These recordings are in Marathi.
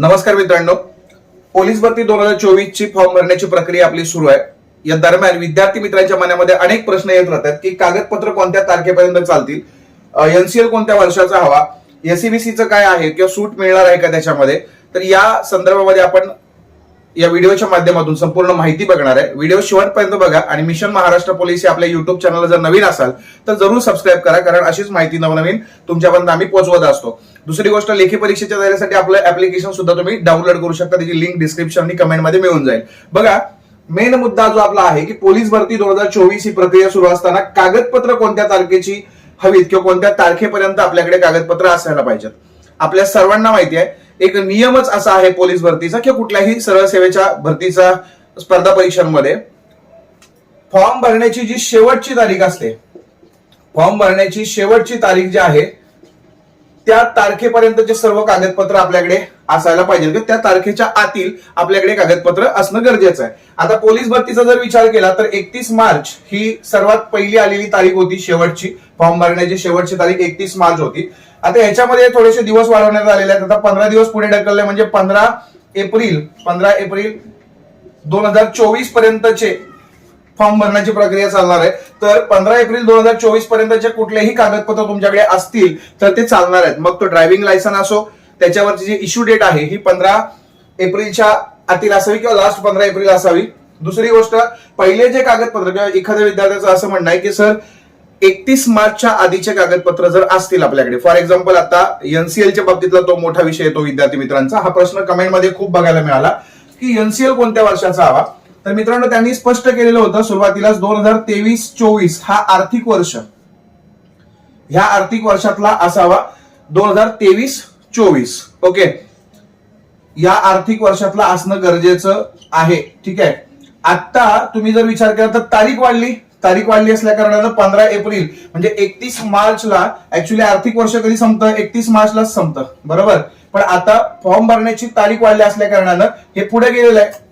नमस्कार मित्रांनो. पोलीस भरती दोन हजार चोवीस ची फॉर्म भरण्याची प्रक्रिया आपली सुरू आहे. या दरम्यान विद्यार्थी मित्रांच्या मनामध्ये अनेक प्रश्न येत राहतात की कागदपत्र कोणत्या तारखेपर्यंत चालतील? एनसीएल कोणत्या वर्षाचा हवा? एसीबीसीचं काय आहे किंवा सूट मिळणार आहे का त्याच्यामध्ये? तर या संदर्भामध्ये आपण या व्हिडिओच्या माध्यमातून संपूर्ण माहिती बघणार आहे. व्हिडिओ शेवटपर्यंत बघा आणि मिशन महाराष्ट्र पोलीस हे आपल्या युट्यूब चॅनलला जर नवीन असाल तर जरूर सबस्क्राईब करा कारण अशीच माहिती नवनवीन तुमच्यापर्यंत आम्ही पोहोचवत असतो. दुसरी गोष्ट लेखी परीक्षेच्या तयारीसाठी आपलं ऍप्लिकेशन सुद्धा तुम्ही डाउनलोड करू शकता. त्याची लिंक डिस्क्रिप्शन आणि कमेंटमध्ये मिळून जाईल. बघा मेन मुद्दा जो आपला आहे की पोलीस भरती दोन हजार चोवीस ही प्रक्रिया सुरू असताना कागदपत्र कोणत्या तारखेची हवीत किंवा कोणत्या तारखेपर्यंत आपल्याकडे कागदपत्र असायला पाहिजेत? आपल्या सर्वांना माहिती आहे एक नियमच असा आहे पोलीस भरतीचा किंवा कुठल्याही सरळ सेवेच्या भरतीचा स्पर्धा परीक्षांमध्ये. फॉर्म भरण्याची जी शेवटची तारीख असते फॉर्म भरण्याची शेवटची तारीख जी आहे त्या तारखेपर्यंतचे सर्व कागदपत्र आपल्याकडे असायला पाहिजे किंवा त्या तारखेच्या आतील आपल्याकडे कागदपत्र असणं गरजेचं आहे. आता पोलीस भरतीचा जर विचार केला तर एकतीस मार्च ही सर्वात पहिली आलेली तारीख होती शेवटची. फॉर्म भरण्याची शेवटची तारीख एकतीस मार्च होती. आता ह्याच्यामध्ये थोडेसे दिवस वाढवण्यात आलेले आहेत. आता पंधरा दिवस पुढे ढकलले म्हणजे पंधरा एप्रिल पंधरा एप्रिल दोन हजार चोवीस पर्यंतचे फॉर्म भरण्याची प्रक्रिया चालणार आहे. तर पंधरा एप्रिल दोन हजार चोवीस पर्यंतचे कुठलेही कागदपत्र तुमच्याकडे असतील तर ते चालणार आहेत. मग तो ड्रायव्हिंग लायसन असो त्याच्यावरची जी इश्यू डेट आहे ही पंधरा एप्रिलच्या आतील असावी किंवा लास्ट पंधरा एप्रिल असावी. दुसरी गोष्ट पहिले जे कागदपत्र किंवा एखाद्या विद्यार्थ्याचं असं म्हणणं आहे की सर एकतीस मार्चच्या आधीचे कागदपत्र जर असतील आपल्याकडे. फॉर एक्झाम्पल आता एनसीएलच्या बाबतीतला तो मोठा विषय येतो विद्यार्थी मित्रांचा. हा प्रश्न कमेंटमध्ये खूप बघायला मिळाला की एनसीएल कोणत्या वर्षाचा हवा? तर मित्रांनो त्यांनी स्पष्ट केलेलं होतं सुरुवातीलाच दोन हजार तेवीस चोवीस हा आर्थिक वर्ष. ह्या आर्थिक वर्षातला असावा दोन हजार तेवीस चोवीस. ओके? या आर्थिक वर्षातला असणं गरजेचं आहे ठीक आहे? आता तुम्ही जर विचार केला तर तारीख वाढली. तारीख वाढली असल्या कारणानं पंधरा एप्रिल म्हणजे एकतीस मार्चला ऍक्च्युली आर्थिक वर्ष कधी संपतं? एकतीस मार्चलाच संपतं. बरोबर? पण आता फॉर्म भरण्याची तारीख वाढली असल्या कारणानं हे पुढे गेलेलं आहे.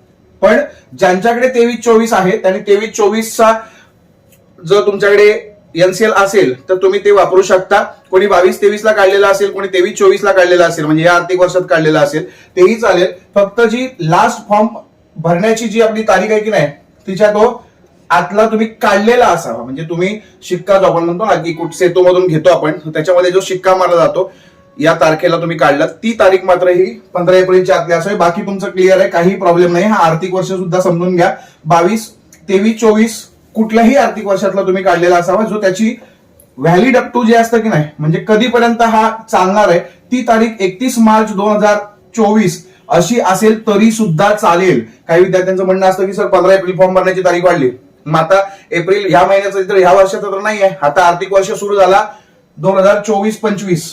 पण ज्यांच्याकडे तेवीस चोवीस आहे त्यांनी तेवीस चोवीसचा जर तुमच्याकडे एनसीएल असेल तर तुम्ही ते वापरू शकता. कोणी बावीस तेवीस ला काढलेला असेल कोणी तेवीस चोवीसला काढलेला असेल म्हणजे या आर्थिक वर्षात काढलेला असेल तेही चालेल. फक्त जी लास्ट फॉर्म भरण्याची जी आपली तारीख आहे की नाही तिच्या तो आतला तुम्ही काढलेला असावा. म्हणजे तुम्ही शिक्का जो आपण म्हणतो ना की कुठ सेतूमधून घेतो आपण त्याच्यामध्ये जो शिक्का मारला जातो या तारखेला तुम्ही काढला ती तारीख मात्र ही पंधरा एप्रिलच्या आतली असावी बाकी तुमचं क्लिअर आहे. काही प्रॉब्लेम नाही. हा आर्थिक वर्ष सुद्धा समजून घ्या. बावीस तेवीस चोवीस कुठल्याही आर्थिक वर्षातला तुम्ही काढलेला असावा जो त्याची व्हॅलिड अप टू जे असतं की नाही म्हणजे कधीपर्यंत हा चालणार आहे ती तारीख एकतीस मार्च दोन हजार चोवीस अशी असेल तरी सुद्धा चालेल. काही विद्यार्थ्यांचं म्हणणं असतं की सर पंधरा एप्रिल फॉर्म भरण्याची तारीख वाढली. मग आता एप्रिल ह्या महिन्याचं तर ह्या वर्षाचं तर नाही आहे आता आर्थिक वर्ष सुरू झाला दोन हजार चोवीस पंचवीस.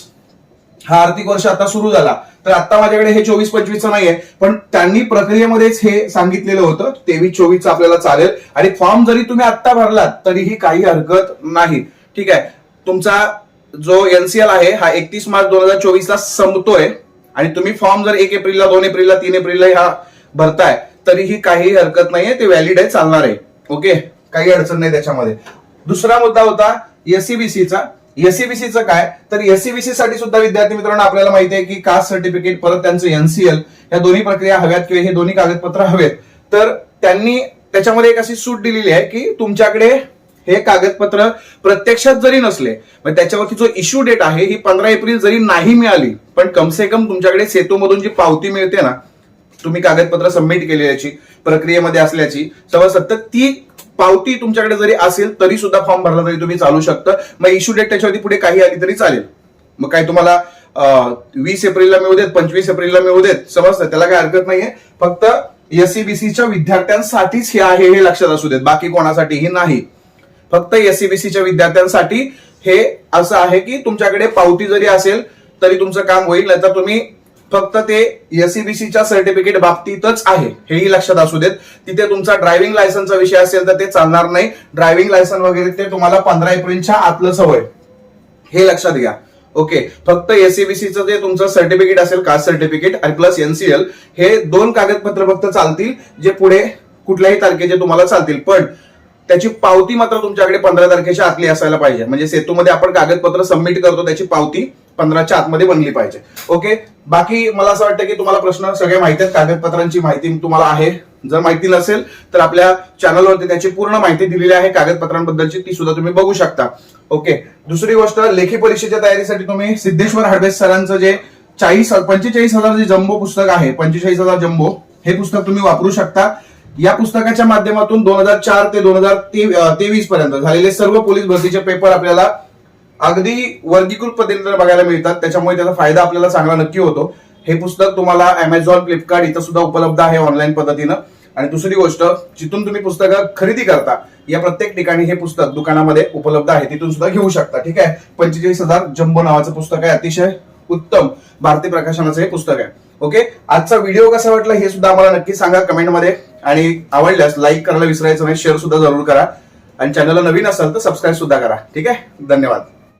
हा आर्थिक वर्ष आता सुरू झाला. तर आता माझ्याकडे हे चोवीस पंचवीसचं नाहीये पण त्यांनी प्रक्रियेमध्येच हे सांगितलेलं होतं तेवीस चोवीसचं आपल्याला चालेल. आणि फॉर्म जरी तुम्ही आत्ता भरलात तरीही काही हरकत नाही. ठीक आहे? तुमचा जो एनसीएल आहे हा एकतीस मार्च दोन हजार चोवीसला संपतोय. आणि तुम्ही फॉर्म जर एक एप्रिलला दोन एप्रिलला तीन एप्रिलला हा भरताय तरीही काही हरकत नाहीये ते व्हॅलिड आहे चालणार आहे. ओके? काही अडचण नाही त्याच्यामध्ये. दुसरा मुद्दा होता एसीबीसीचा एससीबीसीचं काय? तर एससीबीसी साठी सुद्धा विद्यार्थी मित्रांनो आपल्याला माहिती आहे की कास्ट सर्टिफिकेट परत त्यांचं एनसीएल या दोन्ही प्रक्रिया हव्यात किंवा हे दोन्ही कागदपत्र हवेत. तर त्यांनी त्याच्यामध्ये एक अशी सूट दिलेली आहे की तुमच्याकडे हे कागदपत्र प्रत्यक्षात जरी नसले त्याच्यावरती जो इश्यू डेट आहे ही पंधरा एप्रिल जरी नाही मिळाली पण कमसे कम तुमच्याकडे सेतूमधून जी पावती मिळते ना तुम्ही कागदपत्र सबमिट केलेल्याची प्रक्रियेमध्ये असल्याची समज तर ती पावती तुमच्याकडे जरी असेल तरी सुद्धा फॉर्म भरला तरी तुम्ही चालू शकता. मग इश्यू डेट त्याच्यावरती पुढे काही आली तरी चालेल. मग काय तुम्हाला वीस एप्रिलला मिळू देत पंचवीस एप्रिलला मिळू देत समजतं? त्याला काही हरकत नाहीये. फक्त एससीबीसीच्या विद्यार्थ्यांसाठीच हे आहे हे लक्षात असू देत. बाकी कोणासाठीही नाही. फक्त एससीबीसीच्या विद्यार्थ्यांसाठी हे असं आहे की तुमच्याकडे पावती जरी असेल तरी तुमचं काम होईल नाही तर तुम्ही फक्त ते एससीबीसीच्या सर्टिफिकेट बाबतीतच आहे. हेही लक्षात असू देत. तिथे तुमचा ड्रायव्हिंग लायसनचा विषय असेल तर ते चालणार नाही. ड्रायव्हिंग लायसन वगैरे ते तुम्हाला पंधरा एप्रिलच्या आतलंच सवय. हे लक्षात घ्या. ओके फक्त एससीबीसीचं जे तुमचं सर्टिफिकेट असेल कास्ट सर्टिफिकेट आणि प्लस एनसीएल हे दोन कागदपत्र फक्त चालतील जे पुढे कुठल्याही तारखेचे तुम्हाला चालतील. पण त्याची पावती मात्र तुमच्याकडे पंधरा तारखेच्या आतली असायला पाहिजे. म्हणजे सेतूमध्ये आपण कागदपत्र सबमिट करतो त्याची पावती पंधराच्या आतमध्ये बनली पाहिजे. ओके बाकी मला असं वाटतं की तुम्हाला प्रश्न सगळे माहिती आहेत कागदपत्रांची माहिती तुम्हाला आहे. जर माहिती नसेल तर आपल्या चॅनलवरती त्याची पूर्ण माहिती दिलेली आहे कागदपत्रांबद्दलची. ती सुद्धा तुम्ही बघू शकता. ओके दुसरी गोष्ट लेखी परीक्षेच्या तयारीसाठी तुम्ही सिद्धेश्वर हडबेस सरांचं जे चाळीस पंचेचाळीस हजार जे जम्बो पुस्तक आहे पंचेचाळीस हजार जम्बो हे पुस्तक तुम्ही वापरू शकता. या पुस्तकाच्या माध्यमातून दोन हजार चार ते दोन हजार तेवीस पर्यंत झालेले सर्व पोलीस भरतीचे पेपर आपल्याला अगदी वर्गीकृत पद्धतीने बघायला मिळतात. त्याच्यामुळे त्याचा फायदा आपल्याला चांगला नक्की होतो. हे पुस्तक तुम्हाला अमेझॉन फ्लिपकार्ट इथं सुद्धा उपलब्ध आहे ऑनलाईन पद्धतीनं. आणि दुसरी गोष्ट जिथून तुम्ही पुस्तकं खरेदी करता या प्रत्येक ठिकाणी हे पुस्तक दुकानामध्ये उपलब्ध आहे. तिथून सुद्धा घेऊ शकता ठीक आहे? पंचेचाळीस हजार जम्बो नावाचं पुस्तक आहे. अतिशय उत्तम भारतीय प्रकाशनाचं हे पुस्तक आहे. ओके? आजचा व्हिडिओ कसा वाटला हे सुद्धा आम्हाला नक्की सांगा कमेंटमध्ये. आणि आवडल्यास लाईक करायला विसरायचं नाही शेअर सुद्धा जरूर करा. आणि चॅनलला नवीन असाल तर सबस्क्राईब सुद्धा करा. ठीक आहे? धन्यवाद.